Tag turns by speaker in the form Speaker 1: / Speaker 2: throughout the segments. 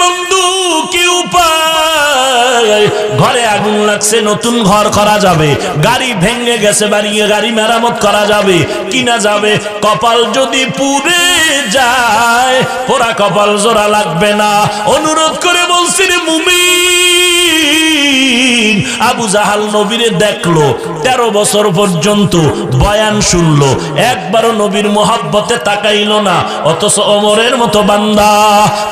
Speaker 1: বন্ধু ঘরে আগুন লাগছে, নতুন ঘর করা যাবে। গাড়ি ভেঙে গেছে, বাড়িয়ে গাড়ি মেরামত করা যাবে। কিনা যাবে, কপাল যদি পুরে যায়, পোড়া কপাল জোড়া লাগবে না। অনুরোধ করে বলছি রে আবু জাহাল নবীরে দেখল, তেরো বছর পর্যন্ত বয়ান শুনলো। একবারও নবীর মোহাব্বতে তাকাইলো না, অথচ অমরের মতো বান্দা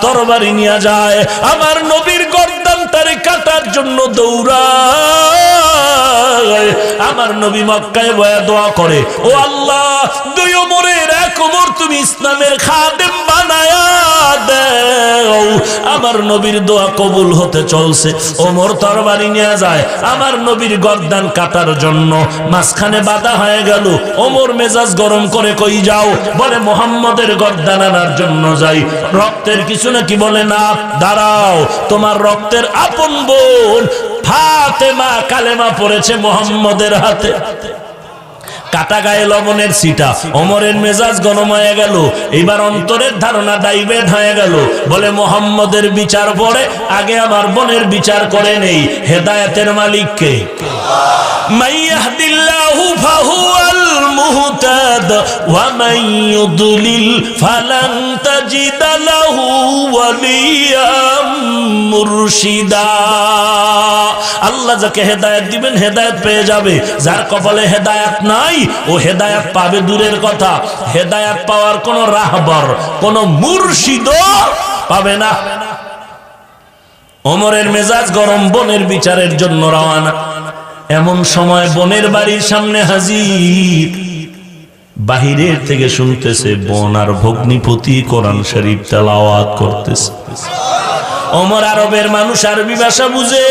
Speaker 1: তরবারি নিয়ে যায়। আমার নবীর গর্দান তারে কাটার জন্য দৌড়ায়। আমার নবী মক্কায় বয়া দোয়া করে, ও আল্লাহ, দুই ওমরের এক ওমর তুমি ইসলামের খাদেম বানায়া আমার নবীর দোয়া কবুল হতে চলছে। ওমর তরবারি নিয়ে যায়। আমার নবীর গর্দান কাটার জন্য মাঝখানে বাধা হয়ে গেল। ওমর মেজাজ গরম করে কই যাও? বলে, মোহাম্মদের গর্দান আনার জন্য যাই। রক্তের কিছু নাকি? বলে, না, দাঁড়াও, তোমার রক্তের আপন বোন ফাতেমা কালেমা পড়েছে মোহাম্মদের হাতে। কাটা গায়ে লবণের ছিটা। অমরের মেজাজ গণমায়া গেল। এবার অন্তরের ধারণা দাইবেদ হয়ে গেল। বলে, মোহাম্মদের বিচার পরে আগে আমার বোনের বিচার করে নেই। হেদায়তের মালিককে। আল্লাহ যাকে হেদায়েত দিবেন, হেদায়েত পেয়ে যাবে। যার কপালে হেদায়ত নাই ও হেদায়েত পাবে দূরের কথা। হেদায়েত পাওয়ার কোনো রাহবর, কোনো মুর্শিদও পাবে না। ওমরের মেজাজ গরম বনের বিচারের জন্য রওয়ানা এমন সময় বনের বাড়ির সামনে হাজির। বাহিরের থেকে শুনতেছে বন আর ভগ্নিপতি কোরআন শরীফ তেলাওয়াত করতেছে। অমর আরবের মানুষ আরবি ভাষা বুঝে।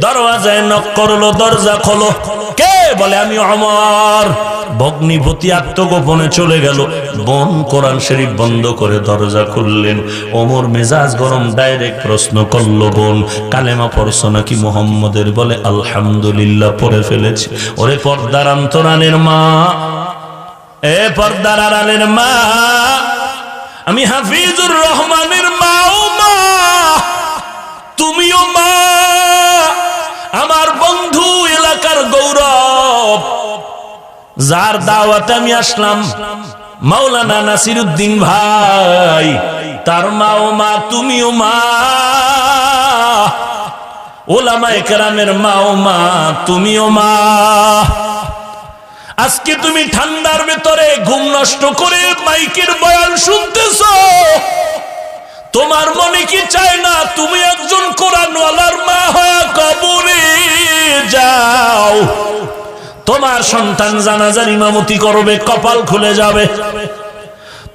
Speaker 1: দরওয়াজায় নক করল, দরজা খোলো। কে? বলে, আমি অমর। ভগ্নিপতি আত্মগোপনে চলে গেল। বন কোরআন শরীফ বন্ধ করে দরজা খুললেন। ওমর মেজাজ গরম, ডাইরেক্ট প্রশ্ন করল, বোন, কালেমা পড়ছো নাকি মোহাম্মদের? বলে, আলহামদুলিল্লাহ, পড়ে ফেলেছি। ওরে পর্দার অন্তরানের মা। এ পর্দার আড়ালের মা। আমি হাফিজুর রহমানের মা, ও মা। তুমিও মা। আমার বন্ধু এলাকার গৌরব, যার দাওয়াতে আমি আসলাম, মাওলানা নাসির উদ্দিন ভাই। তার মা ও মা তুমিও মা ওলামা একরামের মা ও মা তুমিও মা। আজকে তুমি ঠান্ডার ভেতরে ঘুম নষ্ট করে মাইকের বয়ান শুনতেছ। তোমার মনে কি চায় না তুমি একজন কোরআনওয়ালার মা হয়ে কবরে যাও। তোমার সন্তান জানাজার ইমামতি করবে, কপাল খুলে যাবে।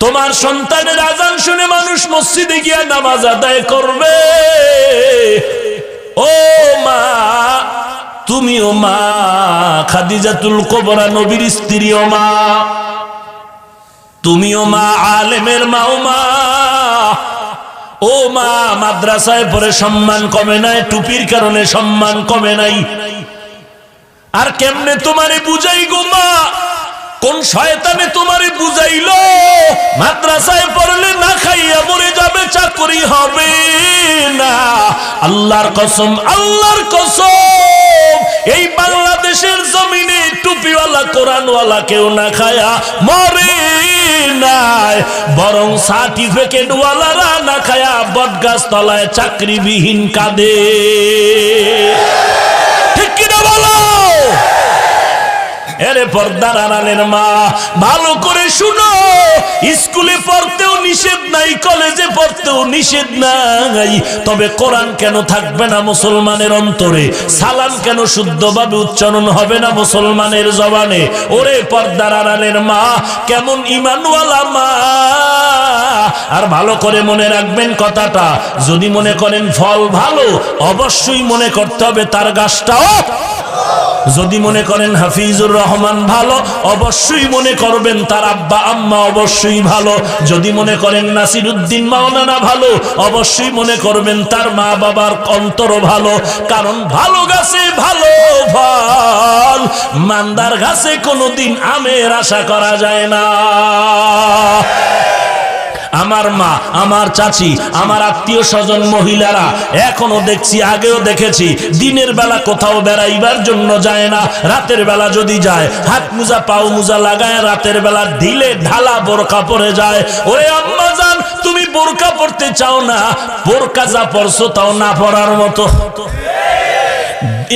Speaker 1: তোমার সন্তানের আজান শুনে মানুষ মসজিদে গিয়ে নামাজ আদায় করবে। ও মা, তুমিও মা, খাদিজাতুল কোবরা নবীর স্ত্রীও মা। তুমিও মা, আলেমের মাও মা। ও মা, মাদ্রাসায় পরে সম্মান কমে নাই, টুপির কারণে সম্মান কমে নাই। আর কেমনে তোমারে বুঝাই গো মা? কোন শয়তানে তোমারে বুঝাইলো? মাদ্রাসায় পড়লে না খাইয়া মরে যাবে, চাকরি হবে না। আল্লাহর কসম আল্লাহর কসম। এই বাংলাদেশের জমিনে টুপিওয়ালা, কোরআনওয়ালা কেউ না খায়া মরে নাই। বরং সার্টিফিকেট ওয়ালারা না খায়া বটগাছ তলায় চাকরিবিহীন কাঁদে ঠিক কিনা বলো এরে পর্দার আড়ালের মা, ভালো করে শুনো, স্কুলে পড়তেও নিষেধ নাই, কলেজে পড়তেও নিষেধ নাই। তবে কোরআন কেন থাকবে না মুসলমানের অন্তরে? সালাম কেন শুদ্ধভাবে উচ্চারণ হবে না মুসলমানের জবানে? ওরে পর্দার আড়ালের মা, কেমন ইমানওয়ালা মা। আর ভালো করে মনে রাখবেন কথাটা, যদি মনে করেন ফল ভালো, অবশ্যই মনে করতে হবে তার গাছটাও যদি মনে করেন হাফিজুর রহমান ভালো, অবশ্যই মনে করবেন তার আব্বা, আম্মা অবশ্যই ভালো। যদি মনে করেন নাসির উদ্দিন মাওলানা ভালো, অবশ্যই মনে করবেন তার মা বাবার অন্তর ভালো। কারণ ভালো গাছে ভালো ফল, মান্দার গাছে কোনোদিন আমের আশা করা যায় না। আমার মা, আমার চাচি, আমার আত্মীয় স্বজন, মহিলারা, এখনও দেখছি, আগেও দেখেছি, দিনের বেলা কোথাও বেড়াইবার জন্য যায় না, রাতের বেলা যদি যায়, হাত মুজা, পাও মুজা লাগায়, রাতের বেলা ঢিলে ঢালা বোরকা পরে যায়, ওরে আম্মা জান, তুমি বোরকা পড়তে চাও না বোরকা যা পরছো তাও না পড়ার মতো।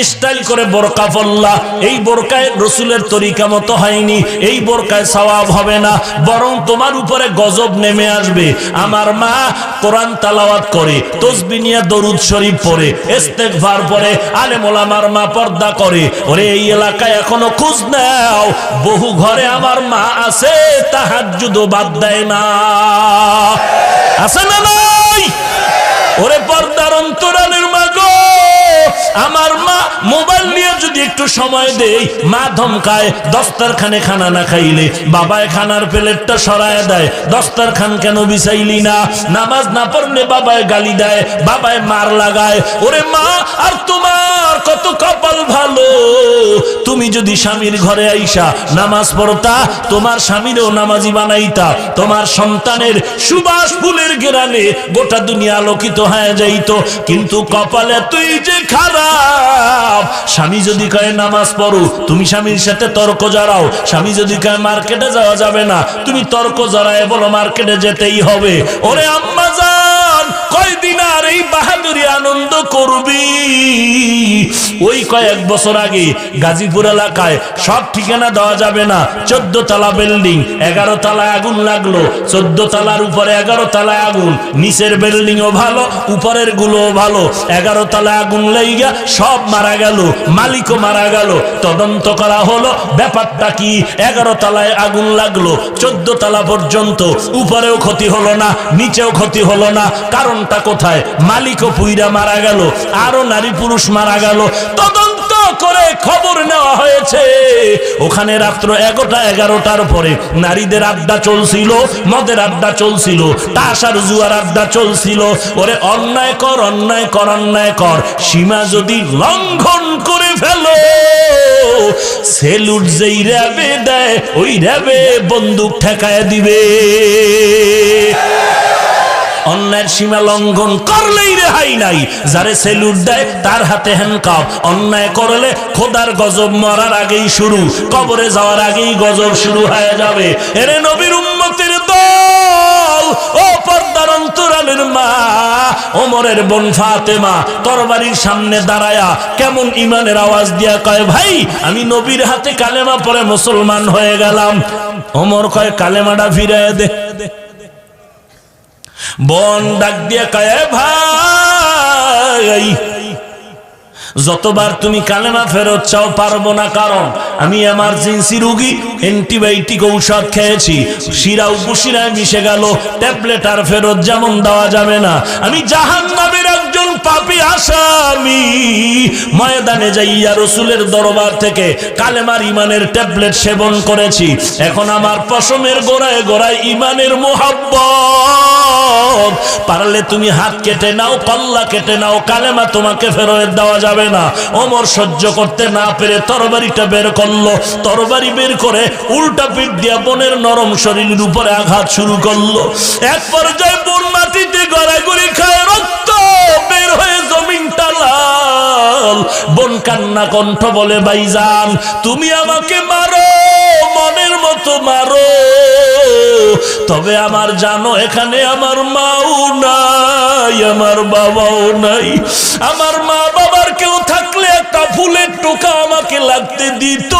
Speaker 1: স্টাইল করে বোরকা পড়লা এই বোরকায় রসুলের তরিকা মতো হয়নি, এই বোরকায় সওয়াব হবে না। বরং তোমার উপরে গজব নেমে আসবে। আমার মা কোরআন তালাওয়াত করে, তসবি নিয়ে দরুদ শরীফ পড়ে, ইস্তেগফার পড়ে, আলেমুল আমার মা পর্দা করে। ওরে, এই এলাকায় এখনও খোঁজ নাও। বহু ঘরে আমার মা আছে তাহার তাহাজ্জুদ বাদ দেয় না। আছে না নাই? ওরে, পর্দার অন্তরালের আমার মা মোবাইল নিয়ে যদি একটু সময় দেই, মা ধমকায় দস্তারখানে খানা না খাইলে বাবায় খানার প্লেটটা সরায় দেয় দস্তারখান কেন বিছাইলি না? নামাজ না পড়লে বাবায় গালি দেয়, বাবায় মার লাগায়। ওরে মা, আর তোমার কত কপাল ভালো? তুমি যদি স্বামীর ঘরে আইসা নামাজ পড়তা, তোমার স্বামীরও নামাজি বানাইতা, তোমার সন্তানের সুবাস ফুলের গেরানে গোটা দুনিয়া আলোকিত হয়ে যাইত। কিন্তু কপালে তুই যে খারাপ। স্বামী যদি কয়ে নামাজ পড়ো, তুমি স্বামীর সাথে তর্ক জড়াও। স্বামী যদি কয়ে মার্কেটে যাওয়া যাবে না, তুমি তর্ক জড়ায় বলো মার্কেটে যেতেই হবে। ওরে আম্মা যান! কয়দিন আর এই বাহাদুরি আনন্দ করবি? ওই কয়েক বছর আগে গাজীপুর এলাকায় সব ঠিকানা দেওয়া যাবে না। চোদ্দ তলা বিল্ডিং, এগারো তলায় আগুন লাগল। চোদ্দ তালার উপরে এগারো তলায় আগুন। নিচের বিল্ডিং ও ভালো, উপরেরগুলো ভালো। এগারো তলায় আগুন লাইগা, সব মারা গেল, মালিকও মারা গেল। তদন্ত করা হলো, ব্যাপারটা কি? এগারো তালায় আগুন লাগল, চোদ্দ তলা পর্যন্ত। উপরেও ক্ষতি হলো না, নিচেও ক্ষতি হলো না। কারণটা কোথায়? মালিকও পুইরা মারা গেল, আরও নারী পুরুষ মারা গেল। তদন্ত করে খবর নেওয়া হয়েছে। ওখানে রাত্র এগারোটা, এগারোটার পরে নারীদের আড্ডা চলছিল, মদের আড্ডা চলছিল তাসার জুয়ার আড্ডা চলছিল। ওরে, অন্যায় কর অন্যায় কর অন্যায় কর, সীমা যদি লঙ্ঘন করে ফেলো, সেলুট যেই র্যাবে দেয়, ওই র্যাবে বন্দুক ঠেকায় দিবে। অন্যায়ের সীমা লঙ্ঘন করলেই রেহাই নাই। যারে সেলুট দেয়, তার হাতে হ্যান্ডকাপ অন্যায় করলে খোদার গজব মরার আগেই শুরু, কবরে যাওয়ার আগেই গজব শুরু হয়ে যাবে। এরে নবীর উন্মতির দল, ও পর্দার অন্তরালের মা, ওমরের বোন ফাতেমা, তরবারির সামনে দাঁড়ায়া কেমন ইমানের আওয়াজ দিয়া কয়, ভাই, আমি নবীর হাতে কালেমা পরে মুসলমান হয়ে গেলাম। ওমর কয়, কালেমাটা ফিরায় দে। বন ডাক দিয়ে কয়ে ভাই। যতবার তুমি কালেমা ফেরত চাও পারব না, কারণ আমি এমার্জেন্সি রুগী অ্যান্টিবায়োটিক ঔষধ খেয়েছি। শিরা উপশিরায় মিশে গেল ট্যাবলেট আর ফেরত যেমন দেওয়া যাবে না। আমি জাহান নামের একজন পাপি আসামি। ময়দানে যাইয়া রসুলের দরবার থেকে কালেমার ইমানের ট্যাবলেট সেবন করেছি। এখন আমার পশমের গোড়ায় গোড়ায় ইমানের মোহাব্বত। পারলে তুমি হাত কেটে নাও, পাল্লা কেটে নাও, কালেমা তোমাকে ফেরত দেওয়া যাবে না। অমর সহ্য করতে না পেরে তরবারিটা বের করল। তরবারি বের করে উল্টা পিঠ দিয়া বোনের নরম শরীরের উপরে আঘাত শুরু করল। এক পর্যায়ে বোন মাটিতে গড়াগড়ি খায় রক্ত বের হয়ে জমিনটা লাল। কান্না কণ্ঠ বলে বাইজান তুমি আমাকে মারো, মনের মতো মারো। তবে আমার জানো, এখানে আমার মাও নাই, আমার বাবাও নাই। আমার মা বাবার কেউ থাকলে একটা ফুলের টোকা আমাকে লাগতে দিত।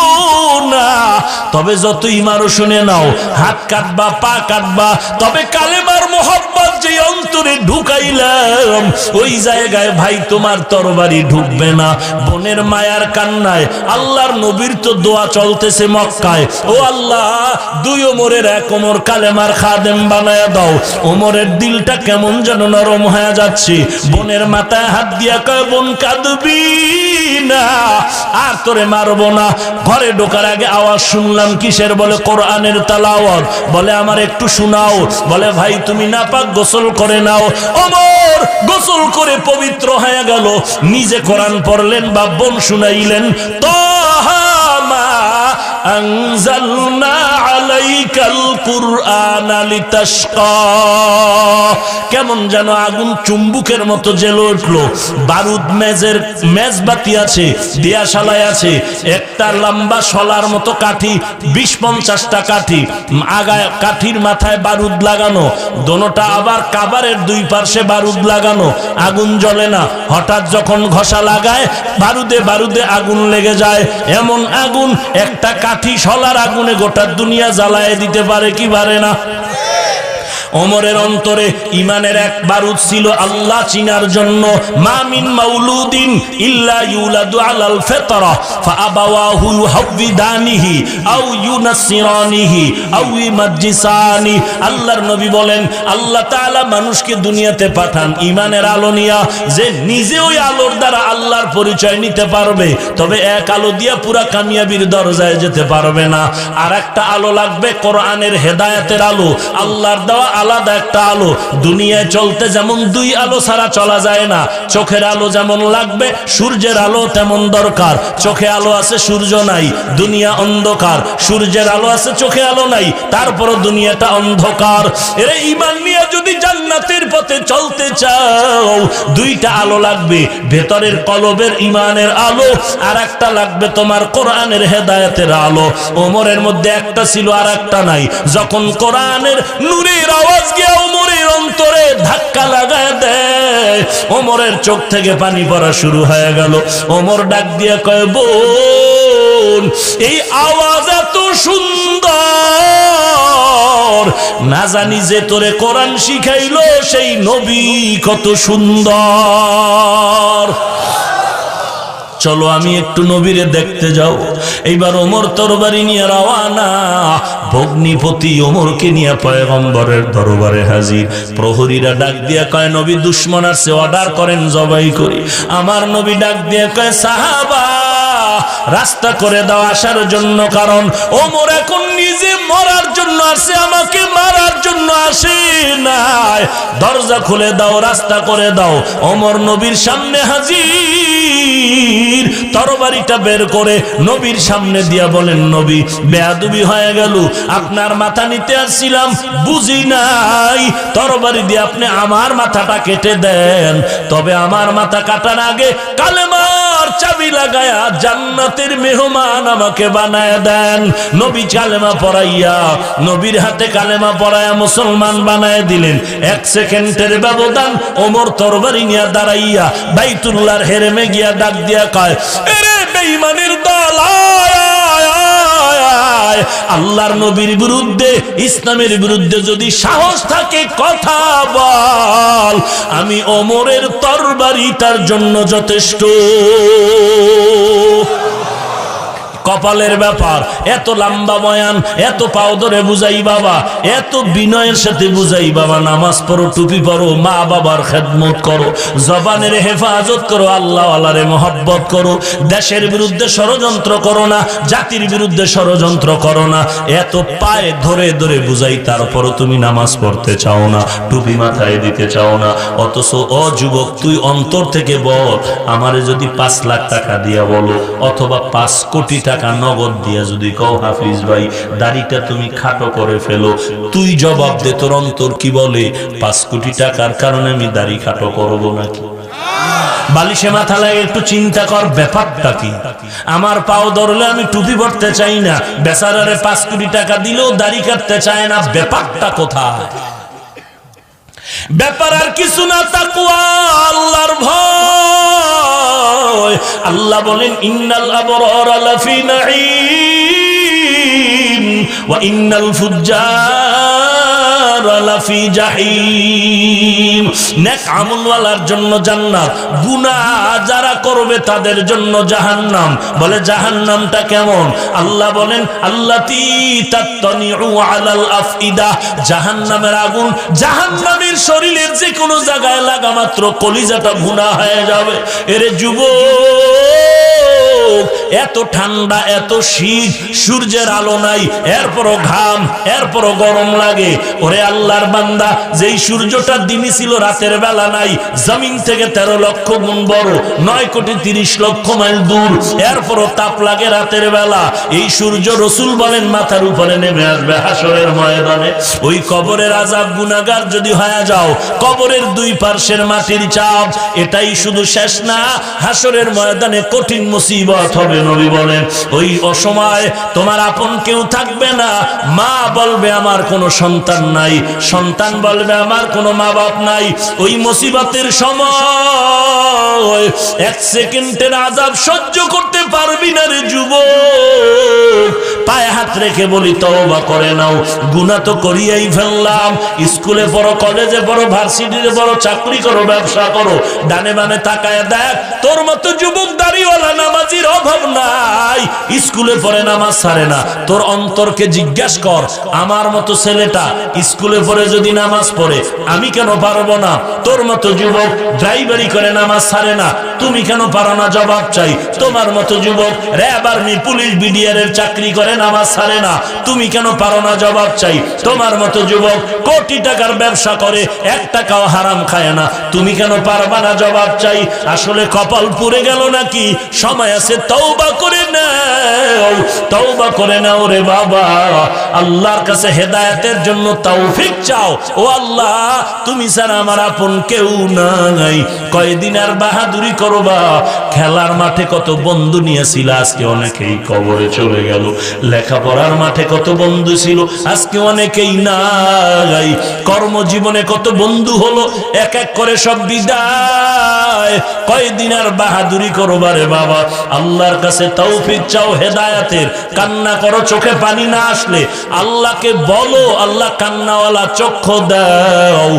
Speaker 1: তবে যতই মারো শুনে নাও, হাত কাটবা, পা কাটবা, তবে কালেমার মোহব্বত যে অন্তরে ঢুকাইলাম, ওই জায়গায় ভাই তোমার তরবারি ঢুকবে না। বোনের মায়ার কান্নায়, আল্লাহর নবীর তো দোয়া চলতেছে মক্কায়। ও আল্লাহ, দুই ওমরের এক ওমর কালেমার খাদেম বানায় দাও। ওমরের দিলটা কেমন যেন নরম হয়ে যাচ্ছে। বোনের মাথায় হাত দিয়া কয়, বোন, কাঁদবি না, আর তোরে মারবো না। ঘরে ঢোকার আগে আওয়াজ শুনলাম কিসের? বলে কোরআনের তালাওয়াত। বলে, আমার একটু শোনাও। বলে, ভাই, তুমি না পাক গোসল করে নাও। ওমর গোসল করে পবিত্র হয়ে গেল। নিজে কোরআন পড়লেন বা বোন শুনাইলেন তো আনজালনা আলা আলাইকাল কুরআন লিতাশকা। কেমন যেন আগুন চুম্বুকের মতো জেলে উঠল। বারুদ মেজের মেজবাতি আছে, দিয়াশালায় আছে, একটা লম্বা শলার মতো কাঠি বিশ পঞ্চাশটা কাঠি, আগায় কাঠির মাথায় বারুদ লাগানো, দোনোটা আবার কাবারের দুই পার্শ্বে বারুদ লাগানো, আগুন জ্বলে না। হঠাৎ যখন ঘষা লাগায়, বারুদে বারুদে আগুন লেগে যায়। এমন আগুন, একটা কাঠি শলার আগুনে গোটা দুনিয়া জ্বালায় দিতে পারে কি পারে না? ওমরের অন্তরে ইমানের এক বারুদ ছিল আল্লাহ চিনার জন্য মামিন মাউলুদিন ইল্লা ইউলাদু আলাল ফিতরা, ফাআবাওয়াহু ইউহাব্বিদানিহি আও ইউনাসসিরানিহি আও ইমাজ্জিসানি আল্লাহর নবী বলেন, আল্লাহ তাআলা মানুষকে দুনিয়াতে পাঠান ইমানের আলো নিয়া, যে নিজে ওই আলোর দ্বারা আল্লাহর পরিচয় নিতে পারবে, তবে এক আলো দিয়া পুরা কামিয়াবির দরজায় যেতে পারবে না। আর একটা আলো লাগবে কোরআনের হেদায়েতের আলো, আল্লাহর দেওয়া আলাদা একটা আলো। দুনিয়ায় চলতে যেমন দুই আলো ছাড়া চলা যায় না। চোখের আলো যেমন লাগবে, সূর্যের আলো তেমন দরকার। চোখে আলো আছে, সূর্য নাই, দুনিয়া অন্ধকার। সূর্যের আলো আছে, চোখে আলো নাই, তারপরও দুনিয়াটা অন্ধকার। এরে ইমান নিয়ে যদি জান্নাতের পথে চলতে চাও, দুইটা আলো লাগবে, ভেতরের কলবের ইমানের আলো আর একটা লাগবে তোমার কোরআনের হেদায়েতের আলো। ওমরের মধ্যে একটা ছিল আর একটা নাই। যখন কোরআনের নূরের আওয়াজ গিয়ে ওমরের অন্তরে ধাক্কা লাগায় দেয়। ওমরের চোখ থেকে পানি পড়া শুরু হয়ে গেল। ওমর ডাক দিয়ে কয়, বোন, এই আওয়াজ এত সুন্দর। না জানি যে তোরে কোরআন শিখাইলো সেই নবী কত সুন্দর। চলো আমি একটু নবীরে দেখতে যাও। এইবার ওমর তরবারি নিয়ে রওয়ানা ভগ্নিপতি ওমরকে নিয়ে পয়গম্বরের দরবারে হাজির। প্রহরীরা ডাক দিয়া কয়, নবী দুশ্মন আসছে অর্ডার করেন জবাই করি। আমার নবী ডাক দিয়ে কয়, সাহাবা রাস্তা করে দাও আসার জন্য, কারণ ওমর এখন নিজে মরার জন্য আসে, আমাকে মারার জন্য আসে নাই। দরজা খুলে দাও, রাস্তা করে দাও। ওমর নবীর সামনে হাজির। তরবারিটা বের করে নবীর সামনে দিয়া বলেন, নবী, বেয়াদুবি হয়ে গেল। আপনার মাথা নিতে আসছিলাম, বুঝি নাই। তরবারি দিয়ে আপনি আমার মাথাটা কেটে দেন। তবে আমার মাথা কাটার আগে কালেমার চাবি লাগায়া জান্নাতের মেহমান আমাকে বানায় দেন। নবী কালেমা পড়াইয়া নবীর হাতে কালেমা পড়াইয়া মুসলমান বানায় দিলেন। এক সেকেন্ডের ব্যবধান ওমর তরবারি নিয়ে দাঁড়াইয়া বাইতুল্লাহর হেরেমে গিয়া ডাক দিয়া কয় এরে বেঈমানের দল আয়, আয়। আল্লাহর নবীর বিরুদ্ধে, ইসলামের বিরুদ্ধে যদি সাহস থাকে, কথা বল আমি অমরের তরবারি তার জন্য যথেষ্ট কপালের ব্যাপার। এত লম্বা বয়ান, এত পাও ধরে বুঝাই বাবা, এত বিনয়ের সাথে বুঝাই বাবা, নামাজ পড়ো, টুপি পড়ো মা বাবার খেদমত করো, জবানের হেফাজত করো আল্লাহ আল্লাহরে মহব্বত করো, দেশের বিরুদ্ধে ষড়যন্ত্র করো না, জাতির বিরুদ্ধে ষড়যন্ত্র করো না, এত পায়ে ধরে ধরে বুঝাই, তারপরও তুমি নামাজ পড়তে চাও না, টুপি মাথায় দিতে চাও না, অথচ ও যুবক, তুই অন্তর থেকে বল, আমারে যদি পাঁচ লাখ টাকা দিয়া বলো, অথবা পাঁচ কোটি টাকা নগদ দিয়া যদি কও, হাফিজ ভাই, দাড়িটা তুমি খাটো করে ফেলো। তুই জবাব দে, তোর অন্তর কি বলে? পাঁচ কোটি টাকার কারণে আমি দাড়ি খাটো করব নাকি? বালিশে মাথা লাগে একটু চিন্তা কর, ব্যাপারটা কি? আমার পাও ধরলে আমি টুপি পড়তে চাই না। বেচারারে পাঁচ কোটি টাকা দিলেও দাড়ি কাটতে চায় না, ব্যাপারটা কোথায়? ব্যাপার আর কিছু না তাকুয়া আল্লাহর ভয়। আল্লাহ বলেন, ইন্নাল আবরার লাফি নাঈম ওয়া ইন্নাল ফুজ্জার লাফি জাহিম। নেক গুনাহ শরীরের যে কোনো জায়গায় লাগা মাত্র কলিজাটা ভুনা হয়ে যাবে। এরে যুবক এত ঠান্ডা, এত শীত, সূর্যের আলো নাই, এরপরও ঘাম, এরপরও গরম লাগে। ওরে আল্লাহর বান্দা, যেই সূর্যটা দিনই ছিল, রাতের বেলা নাই, জমিন থেকে তেরো লক্ষ গুণ বড়, নয় কোটি তিরিশ লক্ষ মাইল দূর, এরপরও তাপ লাগে রাতের বেলা। এই সূর্য রসুল বলেন, মাথার উপরে নেমে আসবে হাসরের ময়দানে। ওই কবরের আজাব গুনাগার যদি হয়ে যাও, কবরের দুই পার্শ্বের মাটির চাপ, এটাই শুধু শেষ না, হাসরের ময়দানে কঠিন মুসিবত হবে। নবী বলেন, ওই অসময় তোমার আপন কেউ থাকবে না। মা বলবে, আমার কোনো সন্তান নাই। সন্তান বলবে, আমার কোনো মা বাপ নাই। ওই মুসিবতের সময় এক সেকেন্ডের আজাব সহ্য করতে পারবি না রে যুবক। পায়ে হাত রেখে বলি, তওবা করে নাও। গুনাহ তো করিয়াই ফেললাম। স্কুলে পড়ো, কলেজে পড়ো, ভার্সিটিতে পড়ো, চাকরি করো, ব্যবসা করো। ডানে বামে তাকায় দেখ, তোর মতো যুবক দাড়িওয়ালা নামাজির অভাব নাই, স্কুলে পড়ে নামাজ ছাড়ে না। তোর অন্তরকে জিজ্ঞাসা কর, আমার মতো ছেলেটা স্কুলে পড়ে যদি নামাজ পড়ে, আমি কেন পারব না? তোর মতো যুবক ড্রাইভারি করে নামাজ ছাড়ে না। তুমি কেন পারো না? জবাব চাই। তোমার মতো যুবক র্যাব আর্মি, পুলিশ, বিডিআর এর চাকরি করে নামাজ ছাড়ে না। তুমি কেন পারো না? জবাব চাই। তোমার মতো যুবক কোটি টাকার ব্যবসা করে, এক টাকাও হারাম খায় না। তুমি কেন পারবা না? জবাব চাই। আসলে কপাল পুড়ে গেল নাকি? সময় আছে করে নাও করে নাও রে বাবা। আল্লাহর কাছে হেদায়েতের জন্য তৌফিক চাও। ও আল্লাহ, তুমি ছাড়া আমার আপন কেউ নাই। কয়দিন আর বাহাদুরি করবা? খেলার মাঠে কত বন্ধু নিয়েছিল, আজকে অনেকেই কবরে চলে গেল। লেখাপড়ার মাঠে কত বন্ধু ছিল, আজকে অনেকেই নাই। কর্মজীবনে কত বন্ধু হলো, এক এক করে সব বিদায়। কয়দিন আর বাহাদুরি করবারে বাবা? আল্লাহর কাছে তৌফিক চাও, হেদায়াতের। কান্না করো, চোখে পানি না আসলে। আল্লাহকে বলো, আল্লাহ কান্নাওয়ালা চক্ষু দাও।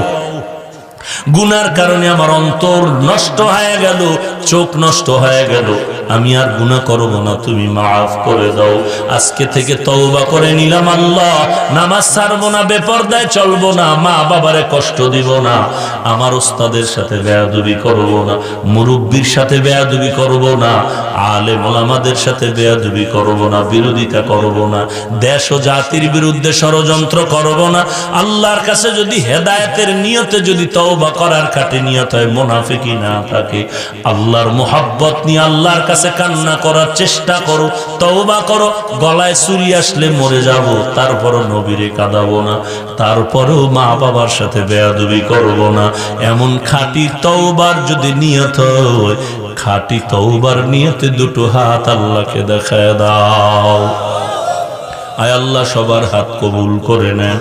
Speaker 1: গুনার কারণে আমার অন্তর নষ্ট হয়ে গেল, চোখ নষ্ট হয়ে গেল। আমি আর গুনাহ করব না, তুমি মাফ করে দাও। আজকে থেকে তওবা করে নিলাম আল্লাহ। নামাজ ছাড়বো না, বেপরদায় চলবো না মা বাবারে কষ্ট দিব না। আমার ওস্তাদের সাথে বেয়াদবি করব না, মুরব্বীর সাথে বেয়াদবি করব না, আলেম ওলামাদের সাথে বেয়াদবি করব না, বিরোধিতা করব না, দেশ ও জাতির বিরুদ্ধে ষড়যন্ত্র করব না। আল্লাহর কাছে যদি হেদায়েতের নিয়তে যদি তওবা করার কাটে নিয়ত হয় মুনাফিকি না থাকে। আল্লাহর মোহাব্বত নিয়ে আল্লাহর কাছে কান্না করার চেষ্টা করো, তওবা করো, গলায় চুরি আসলে মরে যাব, তারপরও নবীরে কাঁদাবো না, তারপরেও মা বাবার সাথে বেয়াদবি করব না। এমন খাঁটি তওবার যদি নিয়ত হয়, খাঁটি তওবার নিয়তে দুটো হাত আল্লাহকে দেখায় দাও। আয় আল্লাহ, সবার হাত কবুল করে নেন,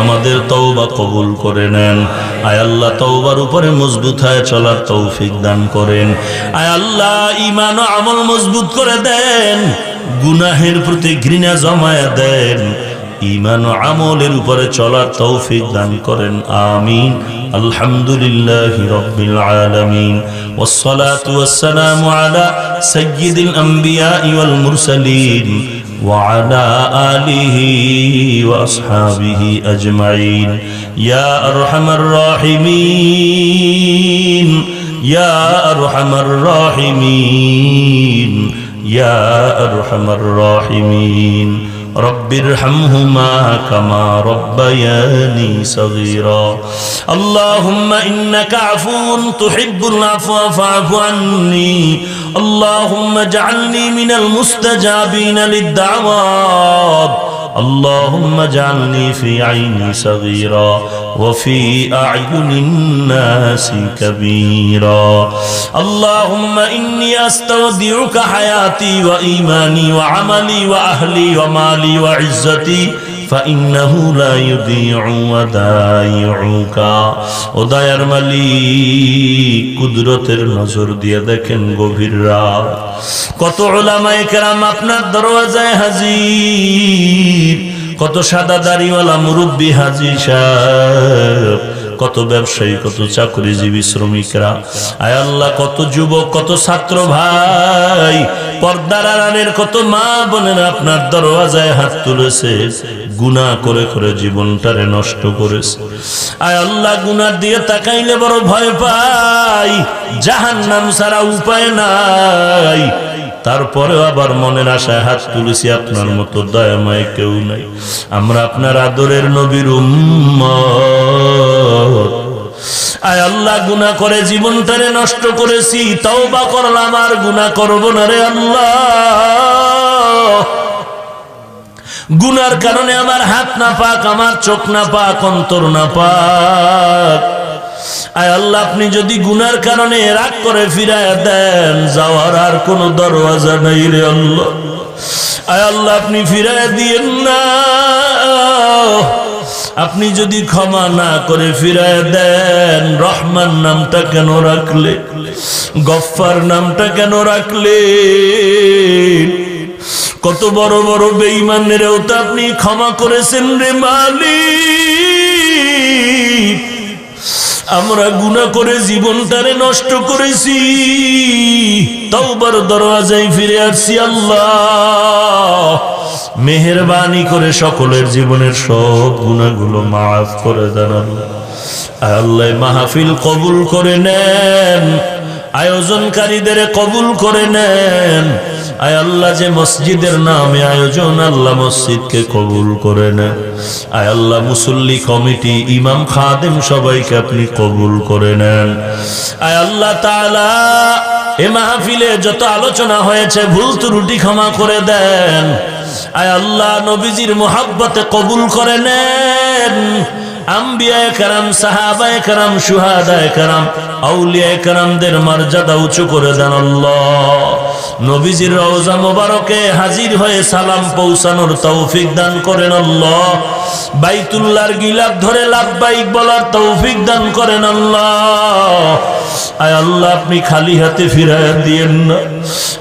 Speaker 1: আমাদের তওবা কবুল করে নেন। আয় আল্লাহ, তওবার উপরে মজবুত হয়ে চলার তৌফিক দান করেন। আয় আল্লাহ ইমান আমল মজবুত করে দেন, গুনাহের প্রতি ঘৃণা জমায় দেন। ইমান ও আমলের উপরে চলার তৌফিক দান করেন আমিন আলহামদুলিল্লাহ রব্বিল আলামিন والصلاة والسلام على سيد الأنبياء والمرسلين وعلى آله وأصحابه أجمعين يا أرحم الراحمين يا أرحم الراحمين يا أرحم الراحمين رب ارحمهما كما ربياني صغيرا. اللهم إنك عفو تحب العفو فاعف عني. اللهم اجعلني من المستجابين للدعوات. اللهم اجعلني في عيني صغيرا وفي أعين الناس كبيرا. اللهم إني أستودعك حياتي وإيماني وعملي وأهلي ومالي وعزتي فإنه لا يضيع ودائعك ওদায়ার মালিক কুদরতের নজর দিয়ে দেখেন গভীর রাত কত ওলামায়ে কেরাম আপনার দরওয়াজায় হাজির কত সাদা দাড়িওয়ালা মুরব্বী হাজির সাহেব কত ব্যবসায়ী, কত চাকরিজীবী শ্রমিকরা। আয় আল্লাহ, কত যুবক, কত ছাত্র ভাই। পর্দার আড়ালের কত মা বোনের আপনার দরওয়াজায় হাত তুলেছে, গুনাহ করে করে জীবনটারে নষ্ট করেছে। আয় আল্লাহ গুনার দিয়ে তাকাইলে বড় ভয় পাই। জাহান্নাম ছাড়া উপায় নাই। তারপরে আবার মনের আশায় হাত তুলেছি আপনার মতো দয়াময় কেউ নাই। আমরা আপনার আদরের নবীর উম্মত। আয় আল্লাহ, গুনাহ করে জীবনটারে নষ্ট করেছি, তওবা করলাম, আর গুনাহ করব না রে আল্লাহ। গুনার কারণে আমার হাত না পাক আমার চোখ না পাক অন্তর না পাক আয় আল্লাহ, আপনি যদি গুনার কারণে রাগ করে ফিরায় দেন, যাওয়ার আর কোন দরওয়াজা নেই রে আল্লাহ। আয় আল্লাহ, আপনি ফিরায় দিয়েন না। আপনি যদি ক্ষমা না করে ফিরায় দেন, রহমান নামটা কেন রাখলে? গফফার নামটা কেন রাখলে? কত বড় বড় বেঈমানেরও তো আপনি ক্ষমা করেছেন রে মালিক। আমরা গুনাহ করে জীবনটারে নষ্ট করেছি। তওবার দরওয়াজায় ফিরে আসছি আল্লাহ। মেহেরবানি করে সকলের জীবনের সব গুণাগুলো মাফ করে দেন আল্লাহ মাহফিল কবুল করে নেন, আয়োজনকারীদের কবুল করে নেন। আয় আল্লাহ যে মসজিদের নামে আয়োজন, আল্লাহ মসজিদকে কবুল করে নেন আয় আল্লাহ মুসল্লি কমিটি, ইমাম খাদেম সবাইকে আপনি কবুল করে নেন। আয় আল্লাহ তাআলা, এ মাহফিলে যত আলোচনা হয়েছে, ভুল ত্রুটি ক্ষমা করে দেন। আয় আল্লাহ নবীজির মোহাব্বতে কবুল করে নেন। আম্বিয়ায় কারাম সাহাবায় কারাম সুহাদায় কারাম আউলিয়ায় কারামদের মর্যাদা উঁচু করে দেন আল্লাহ। নবীজির রওজা মোবারকে হাজির হয়ে সালাম পৌঁছানোর তৌফিক দান করেন আল্লাহ। বাইতুল্লাহর গিলাপ ধরে লাভবাইক বলার তৌফিক দান করেন আল্লাহ। আয় আল্লাহ, আপনি খালি হাতে ফিরায় দিয়েন না।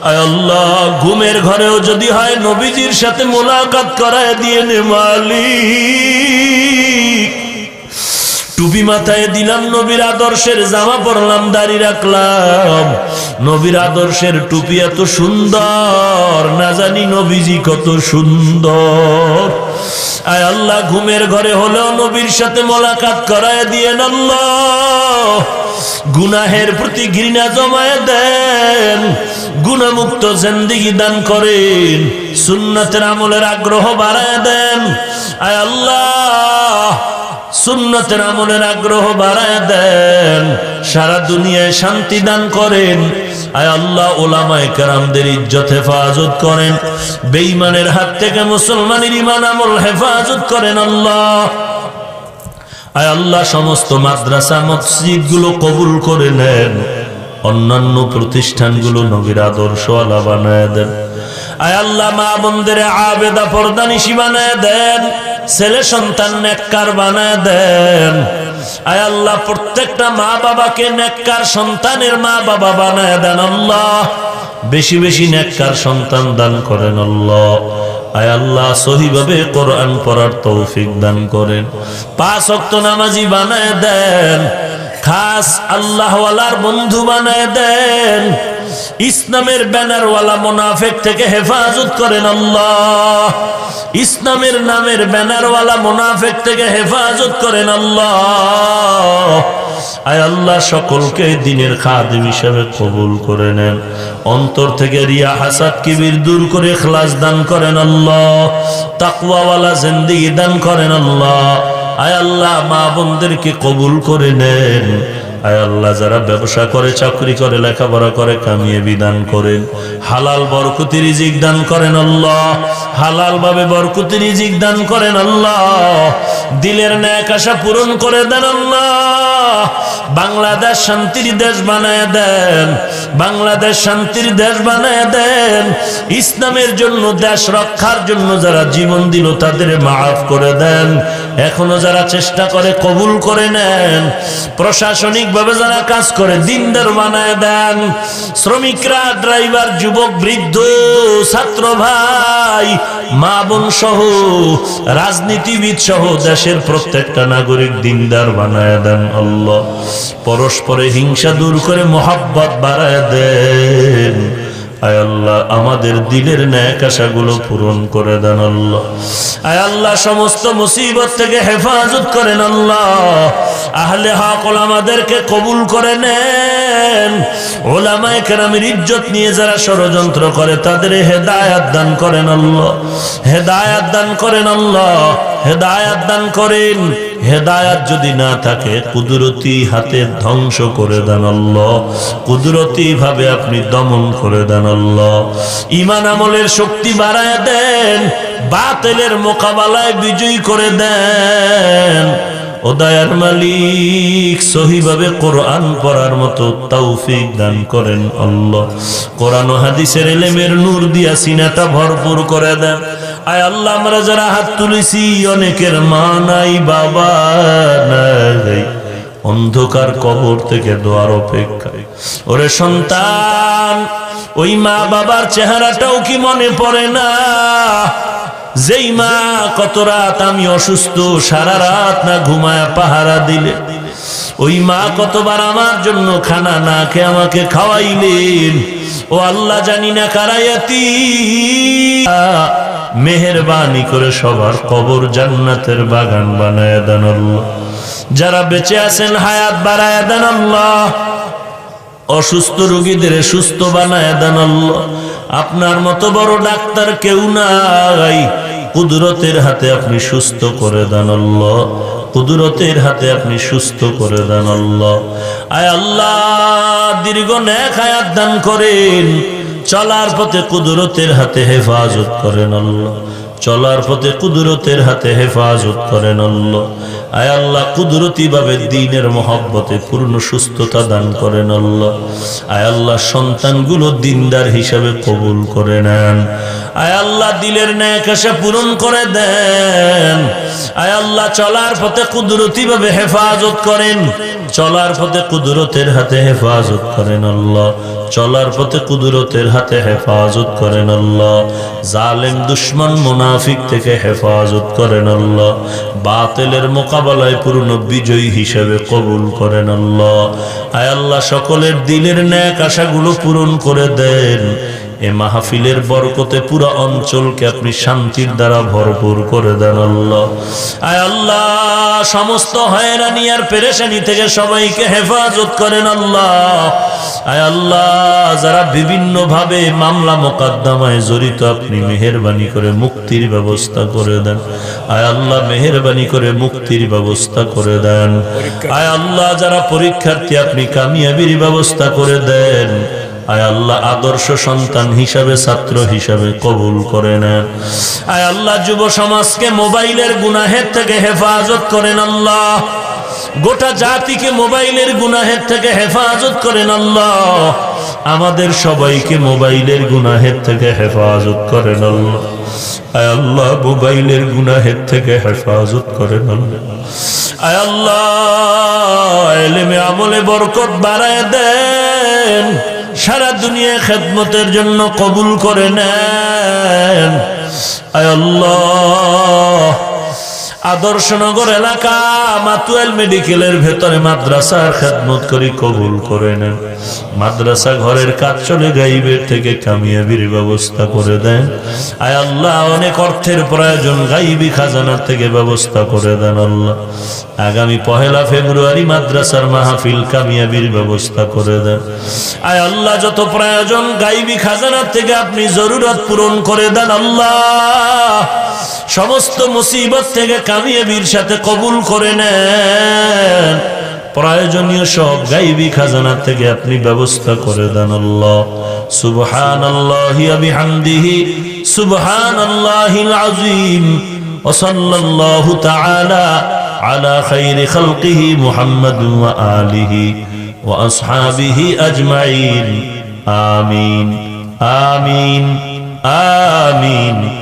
Speaker 1: আয় আল্লাহ, ঘুমের ঘরেও যদি হয় নবীজির সাথে মোলাকাত করায় দিয়ে নে মালিক। টুপি মাথায় দিলাম, নবীর আদর্শের জামা পরলাম, দাড়ি রাখলাম। নবীর আদর্শের টুপি এত সুন্দর, না জানি নবীজি কত সুন্দর। আয় আল্লাহ, ঘুমের ঘরে হলেও নবীর সাথে মোলাকাত করায় দিয়ে আল্লাহ। গুনাহের প্রতি ঘৃণা জমায় দেন গুণামুক্ত জিন্দিগি দান করেন, সুন্নতের আমলের আগ্রহ বাড়ায় দেন। আয় আল্লাহ সুন্নতের আমলের আগ্রহ বাড়ায় দেন, সারা দুনিয়ায় শান্তি দান করেন। আয় আল্লাহ, ওলামায় কেরামদের ইজ্জত হেফাজত করেন। বেঈমানের হাত থেকে মুসলমানের ইমান আমল হেফাজত করেন আল্লাহ। আয় আল্লাহ, সমস্ত মাদ্রাসা মসজিদগুলো কবুল করে নেন। অন্যান্য প্রতিষ্ঠানগুলো নবীর আদর্শ আলা বানায় দেন। আয় আল্লাহ, মা বন্ধের আবেদা পর্দানিশি বানায় দেন। ছেলে সন্তান নেককার বানায় দেন। আয় আল্লাহ, প্রত্যেকটা মা বাবাকে নেককার সন্তানের মা বাবা বানায় দেন আল্লাহ। বেশি বেশি নেককার সন্তান দান করেন আল্লাহ। আয় আল্লাহ, সহিভাবে কোরআন পড়ার তৌফিক দান করেন। পাঁচ অক্ত নামাজি বানায় দেন। খাস আল্লাহওয়ালার বন্ধু বানায় দেন। ইসলামের ব্যানারওয়ালা মোনাফেক থেকে হেফাজত করেন আল্লাহ। ইসলামের নামের ব্যানারওয়ালা মোনাফেক থেকে হেফাজত করেন আল্লাহ। আয় আল্লাহ সকলকে দিনের খাদিম হিসাবে কবুল করে নেন। অন্তর থেকে রিয়া হাসাদ কিবির দূর করে খ্লাস দান করেন আল্লাহ। তাকুয়াওয়ালা জিন্দিগি দান করেন আল্লাহ। আয় আল্লাহ মা বোনদেরকে কবুল করে নেন। আয় আল্লাহ, যারা ব্যবসা করে, চাকরি করে, লেখাপড়া করে, কামিয়ে বিধান করেন। হালাল বরকতি রিজিক দান করেন আল্লাহ। হালাল ভাবে বরকতি রিজিক দান করেন আল্লাহ। দিলের ন্যাক আশা পূরণ করে দেন আল্লাহ। বাংলাদেশ শান্তির দেশ বানায় দেন। বাংলাদেশ শান্তির দেশ বানায় দেন। ইসলামের জন্য, দেশ রক্ষার জন্য যারা জীবন দিল, তাদের মাফ করে দেন। এখনও যারা চেষ্টা করে কবুল করে নেন প্রশাসনিক ভাবে যারা কাজ করে, দিনদার বানায় দেন। শ্রমিকরা, ড্রাইভার, যুবক, বৃদ্ধ, ছাত্র ভাই, মা বোন সহ, রাজনীতিবিদ সহ দেশের প্রত্যেকটা নাগরিক দিনদার বানায় দেন আল্লাহ। পরস্পরে হিংসা দূর করে মোহাব্বত বাড়ায় দেন। আয় আল্লাহ, আমাদের দিলের ন্যাক আশাগুলো পূরণ করে দেন আল্লাহ। আয় আল্লাহ, সমস্ত মুসিবত থেকে হেফাজত করেন আল্লাহ। আহলে হকল আমাদেরকে কবুল করে নেন। ওলামায়ে কেরামের ইজ্জত নিয়ে যারা ষড়যন্ত্র করে, তাদের হেদায়াত দান করেন আল্লাহ। হেদায়াত দান করেন আল্লাহ। হেদায়াত দান করেন। হেদায়াত যদি না থাকে, কুদরতি হাতে ধ্বংস করে দেন আল্লাহ। কুদরতি ভাবে আপনি দমন করে দেন আল্লাহ। ইমান আমলের শক্তি বাড়ায় দেন, বাতেলের মোকাবেলায় বিজয়ী করে দেন। ও দয়ার মালিক, সহিভাবে কোরআন পড়ার মতো তৌফিক দান করেন আল্লাহ। কোরআন হাদিসের এলেমের নূর দিয়া সিনাটা ভরপুর করে দেন। আয় আল্লাহ, আমরা যারা হাত তুলেছি, অনেকের মা নাই, বাবা নাই। অন্ধকার কবর থেকে দোয়ার অপেক্ষায়। ওরে সন্তান, ওই মা বাবার চেহারাটাও কি মনে পড়ে না? যেই মা কত রাত আমি অসুস্থ, সারা রাত না ঘুমায় পাহারা দিলে। ওই মা কতবার আমার জন্য খানা না খেয়ে আমাকে খাওয়াইলেন। ও আল্লাহ জানি না কারায়াতি মেহরবানি করে সবার কবর জান্নাতের বাগান বানায় দেন আল্লাহ। যারা বেঁচে আছেন, হায়াত বাড়ায় দেন আল্লাহ। অসুস্থ রোগীদের সুস্থ বানায় দেন আল্লাহ। আপনার মতো বড় ডাক্তার কেউ নাই। কুদরতের হাতে আপনি সুস্থ করে দেন আল্লাহ। কুদরতের হাতে আপনি সুস্থ করে দেন আয় আল্লাহ, দীর্ঘ ন্যাক হায়াত দান করেন। চলার পথে কুদরতের হাতে হেফাজত করেন চলার পথে কুদরতের হাতে হেফাজত করেন আয় আল্লাহ, কুদরতি ভাবে দিনের মহব্বতে পূর্ণ সুস্থতা দান করেন আল্লাহ। আয় আল্লাহ, সন্তানগুলো দিনদার হিসাবে কবুল করে নেন। আয় আল্লাহ দিলের ন্যাক আশা পূরণ করে দেন। আয় আল্লাহ চলার পথে কুদরতি ভাবে হেফাজত করেন। চলার পথে কুদরতের হাতে হেফাজত করেন আল্লাহ। চলার পথে কুদরতের হাতে হেফাজত করেন আল্লাহ। জালেম, দুশ্মন, মুনাফিক থেকে হেফাজত করেন আল্লাহ। বাতিলের মোকাবেলায় পূর্ণ বিজয়ী হিসেবে কবুল করেন আল্লাহ। আয় আল্লাহ, সকলের দিলের ন্যাক আশাগুলো পূরণ করে দেন। এ মাহফিলের বরকতে পুরো অঞ্চলকে আপনি শান্তির দ্বারা ভরপুর করে দেন আল্লাহ। আয় আল্লাহ, সমস্ত হয়রানি আর পেরেশানি থেকে সবাইকে হেফাজত করেন আল্লাহ। আয় আল্লাহ, যারা বিভিন্ন ভাবে মামলা মোকদ্দমায় জড়িত, আপনি মেহরবানি করে মুক্তির ব্যবস্থা করে দেন। আয় আল্লাহ, মেহরবানি করে মুক্তির ব্যবস্থা করে দেন। আয় আল্লাহ, যারা পরীক্ষার্থী, আপনি কামিয়াবির ব্যবস্থা করে দেন। আয় আল্লাহ আদর্শ সন্তান হিসাবে, ছাত্র হিসাবে কবুল করে নেন আয় আল্লাহ যুব সমাজকে মোবাইলের গুনাহের থেকে হেফাজত করেন আল্লাহ। গোটা জাতিকে মোবাইলের গুনাহের থেকে হেফাজত করেন আল্লাহ। আমাদের সবাইকে মোবাইলের গুনাহের থেকে হেফাজত করেন আল্লাহ। আয় আল্লাহ মোবাইলের গুনাহের থেকে হেফাজত করেন আল্লাহ। আয় আল্লাহ, এলেমে আমলে বরকত বাড়ায় দেন। সারা দুনিয়া খেদমতের জন্য কবুল করে নেন। আয় আল্লাহ। আদর্শনগর এলাকা, মাতুয়াল মেডিকেলের ভেতরে মাদ্রাসার খেদমত করি, কবুল করে নেন মাদ্রাসা ঘরের কাজ চলে, গাইবের থেকে কামিয়াবির ব্যবস্থা করে দেন। আয় আল্লাহ, অনেক অর্থের প্রয়োজন, গাইবি খাজানার থেকে ব্যবস্থা করে দেন আল্লাহ। আগামী পহেলা ফেব্রুয়ারি মাদ্রাসার মাহফিল কামিয়াবির ব্যবস্থা করে দেন। আয় আল্লাহ, যত প্রয়োজন, গাইবি খাজানার থেকে আপনি জরুরত পূরণ করে দেন আল্লাহ। সমস্ত মুসিবত থেকে কামিয়াবির সাথে কবুল করে নেন প্রয়োজনীয় সব গাইবি খাজানা থেকে আপনি ব্যবস্থা করে দেন আল্লাহ সুবহান আল্লাহ বিহামদিহি সুবহান আল্লাহিল আযীম وصلى الله تعالى على خير خلقه محمد وآله وأصحابه أجمعين آمين آمين آمين